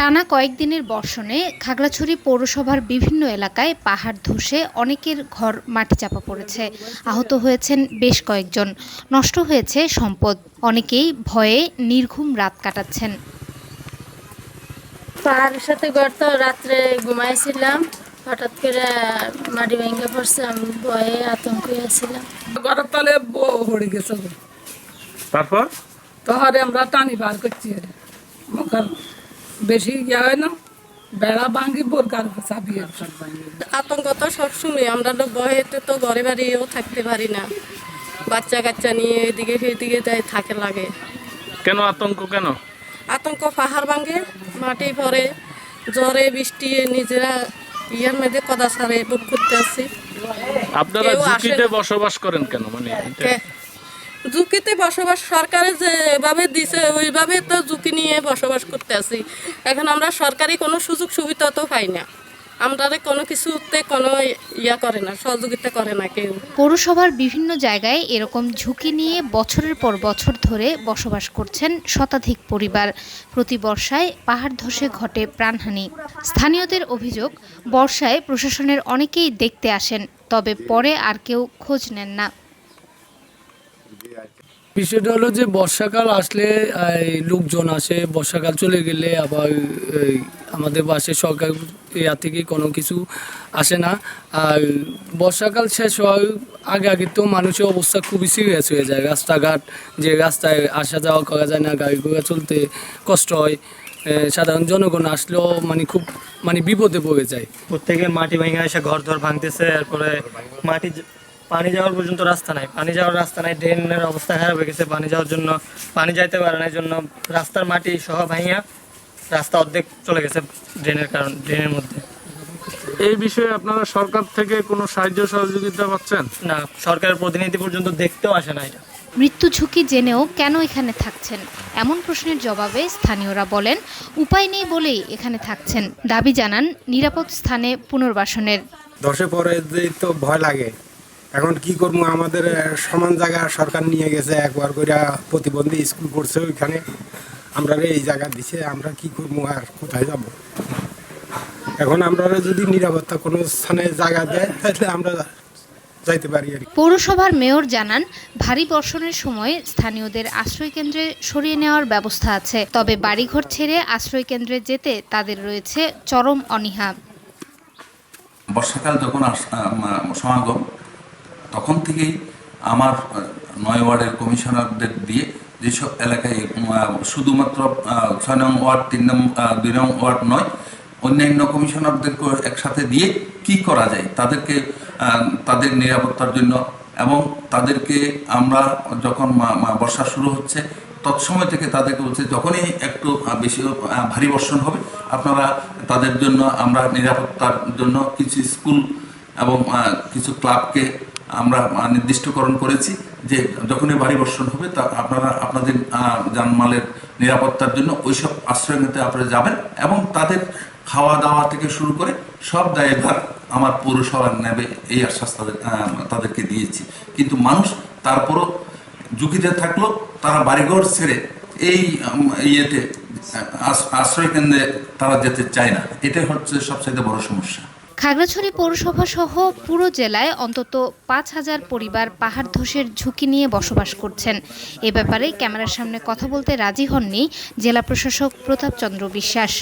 টানা কয়েকদিনের বর্ষণে খাগড়াছড়ি পৌরসভার বিভিন্ন এলাকায় পাহাড় ধসে অনেকের ঘর মাটি চাপা পড়েছে। আহত হয়েছেন বেশ কয়েকজন। নষ্ট হয়েছে সম্পদ। অনেকেই ভয়ে নির্ঘুম রাত কাটাচ্ছেন। পাহাড়ের সাথে গড়তো রাত্রে ঘুমাইছিলাম। হঠাৎ করে মাটি ভেঙে পড়ছে আমি ভয়ে আতঙ্ক হয়েছিলাম ঘরের তলে পড়ে গেছে। তারপর? তহরে আমরা টানি বার করছি। মুখার বেশি ইয়া হয় না বেড়া ভাঙি বোরকার চাপিয়ে আতঙ্ক তো সবসময় আমরা তো ভয়েতে তো ঘরে বাড়িও থাকতে পারি না। বাচ্চা কাচ্চা নিয়ে এদিকে সেদিকে যাই থাকে লাগে। কেন আতঙ্ক কেন? আতঙ্ক পাহাড় ভাঙে মাটি পরে জ্বরে বৃষ্টি নিজেরা ইয়ার মধ্যে কদা সারে বুক করতে আসি। আপনারা ঝুঁকিতে। বসবাস করেন কেন? মানে ঝুঁকিতে বসবাস সরকারে যে এভাবে দিছে, ওইভাবে তো ঝুঁকি নিয়ে বসবাস করতে আছি। এখন আমরা সরকারি কোনো সুযোগ সুবিধা তো পাই না। আমরা কোনো কিছুতে কোনো ইয়া করে না, সহযোগিতা করে না কেউ। পৌরসভার বিভিন্ন জায়গায় এরকম ঝুঁকি নিয়ে বছরের পর বছর ধরে বসবাস করছেন শতাধিক পরিবার। প্রতি বর্ষায় পাহাড় ধসে ঘটে প্রাণহানি। স্থানীয়দের অভিযোগ, বর্ষায় প্রশাসনের অনেকেই দেখতে আসেন, তবে পরে আর কেউ খোঁজ নেন না। বিষয়টা হলো যে বর্ষাকাল আসলে লোকজন আসে, বর্ষাকাল চলে গেলে আবার আমাদের বাসে সরকার ইয়া থেকে কোনো কিছু আসে না। আর বর্ষাকাল শেষ হওয়ার আগে আগে তো মানুষের অবস্থা খুবই সিরিয়াস হয়ে যায়। রাস্তাঘাট, যে রাস্তায় আসা যাওয়া করা যায় না গাড়ি ঘোড়া চলতে কষ্ট হয়। সাধারণ জনগণ আসলেও মানে খুব মানে বিপদে পড়ে যায়। প্রত্যেকের মাটি ভেঙে এসে ঘর ধর ভাঙতেছে, এরপরে মাটি পানি যাওয়ার পর্যন্ত রাস্তা নাই। পানি যাওয়ার রাস্তা নাই ড্রেনের অবস্থা খারাপ হয়ে গেছে পানি যাওয়ার জন্য পানি যাইতে পারে না এই জন্য রাস্তার মাটি সহ ভাঙিয়া রাস্তা অর্ধেক চলে গেছে ড্রেনের কারণ ড্রেনের মধ্যে। এই বিষয়ে আপনারা সরকার থেকে কোনো সাহায্য সহযোগিতা পাচ্ছেন? না সরকারের প্রতিনিধি পর্যন্ত দেখতেও আসে না এটা। মৃত্যু ঝুঁকি জেনেও কেন এখানে থাকছেন? এমন প্রশ্নের জবাবে স্থানীয়রা বলেন উপায় নেই বলেই এখানে থাকছেন। দাবি জানান নিরাপদ স্থানে পুনর্বাসনের। পড়ে যে তো ভয় লাগে। এখন কি করব? আমাদের সমান জায়গা সরকার নিয়ে গেছে একবার করে প্রতিবন্ধী স্কুল করছে ওইখানে। আমরা এই জায়গা দিছে আমরা কি করব আর কোথায় যাব? এখন আমরা যদি নিরাপত্তা কোনো স্থানে জায়গা দেয় তাহলে আমরা যাইতে পারি আর কি। পৌরসভার মেয়র জানান ভারী বর্ষণের সময় স্থানীয়দের আশ্রয়কেন্দ্রে সরিয়ে নেওয়ার ব্যবস্থা আছে তবে বাড়িঘর ছেড়ে আশ্রয়কেন্দ্রে যেতে তাদের রয়েছে চরম অনীহা। বর্ষাকাল যখন সমাগম তখন থেকেই আমার নয় ওয়ার্ডের কমিশনারদের দিয়ে যেসব এলাকায় শুধুমাত্র ছয় নং ওয়ার্ড, তিন নং দুই নং ওয়ার্ড নয়, অন্যান্য কমিশনারদেরকে একসাথে দিয়ে কি করা যায়, তাদেরকে তাদের নিরাপত্তার জন্য এবং তাদেরকে আমরা যখন বর্ষা শুরু হচ্ছে, তৎসময় থেকে তাদেরকে বলছে, যখনই একটু বেশি ভারী বর্ষণ হবে, আপনারা তাদের জন্য আমরা নিরাপত্তার জন্য কিছু স্কুল এবং কিছু ক্লাবকে আমরা নির্দিষ্টকরণ করেছি যে যখনই ভারী বর্ষণ হবে তা আপনারা আপনাদের আহ, যানমালের নিরাপত্তার জন্য ওইসব আশ্রয় নিতে আপনারা যাবেন এবং তাদের খাওয়া দাওয়া থেকে শুরু করে সব দায়ভার আমার পৌরসভা নেবে এই আশ্বাস তাদের তাদেরকে দিয়েছি। কিন্তু মানুষ তারপরও ঝুঁকিতে থাকল তারা বাড়িঘর ছেড়ে এই ইয়েতে আশ্রয় কেন্দ্রে তারা যেতে চায় না। এটাই হচ্ছে সবচাইতে বড় সমস্যা। খাগড়াছড়ি পৌরসভা সহ পুরো জেলায় অন্তত পাঁচ হাজার পরিবার পাহাড় ধসের ঝুঁকি নিয়ে বসবাস করছেন। এ ব্যাপারে ক্যামেরার সামনে কথা বলতে রাজি হননি জেলা প্রশাসক প্রতাপ চন্দ্র বিশ্বাস।